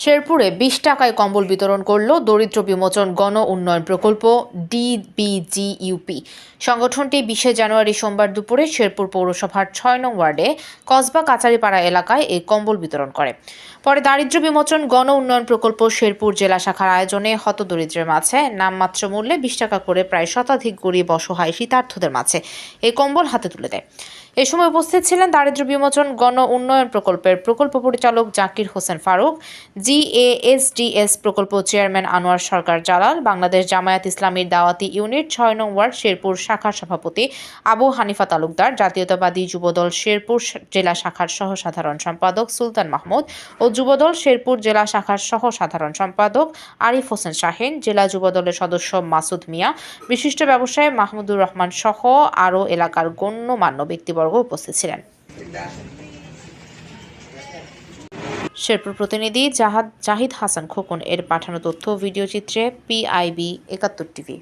শেরপুরে বিশ টাকায় কম্বল বিতরণ করল দরিদ্র বিমোচন গণ উন্নয়ন প্রকল্প ডিবিজিইউপি সংগঠনটি বিশে জানুয়ারি সোমবার দুপুরে শেরপুর পৌরসভার ছয় নং ওয়ার্ডে কসবা কাচারিপাড়া এলাকায় এই কম্বল বিতরণ করে। পরে দারিদ্র বিমোচন গণ উন্নয়ন প্রকল্প শেরপুর জেলা শাখার আয়োজনে হতদরিদ্রের মাঝে নামমাত্র মূল্যে বিশ টাকা করে প্রায় শতাধিক গরিব অসহায় শীতার্থদের মাঝে এই কম্বল হাতে তুলে দেয়। এ সময় উপস্থিত ছিলেন দারিদ্র বিমোচন গণ উন্নয়ন প্রকল্পের প্রকল্প পরিচালক জাকির হোসেন ফারুক, জিএএসডিএস প্রকল্প চেয়ারম্যান আনোয়ার সরকার জালাল, বাংলাদেশ জামায়াত ইসলামীর দাওয়াতি ইউনিট ছয় নং ওয়ার্ড শেরপুর শাখার সভাপতি আবু হানিফা তালুকদার, জাতীয়তাবাদী যুবদল শেরপুর জেলা শাখার সহ সাধারণ সম্পাদক সুলতান মাহমুদ ও যুবদল শেরপুর জেলা শাখার সহ সাধারণ সম্পাদক আরিফ হোসেন শাহিন, জেলা যুবদলের সদস্য মাসুদ মিয়া, বিশিষ্ট ব্যবসায়ী মাহমুদুর রহমান সহ আরও এলাকার গণ্যমান্য ব্যক্তিবর্গ। উপস্থিত ছিলেন। শেরপুর প্রতিনিধি জাহাদ জাহিদ হাসান খোকন এর পাঠানো তথ্য ভিডিও চিত্রে পিআইবি একাত্তর টিভি।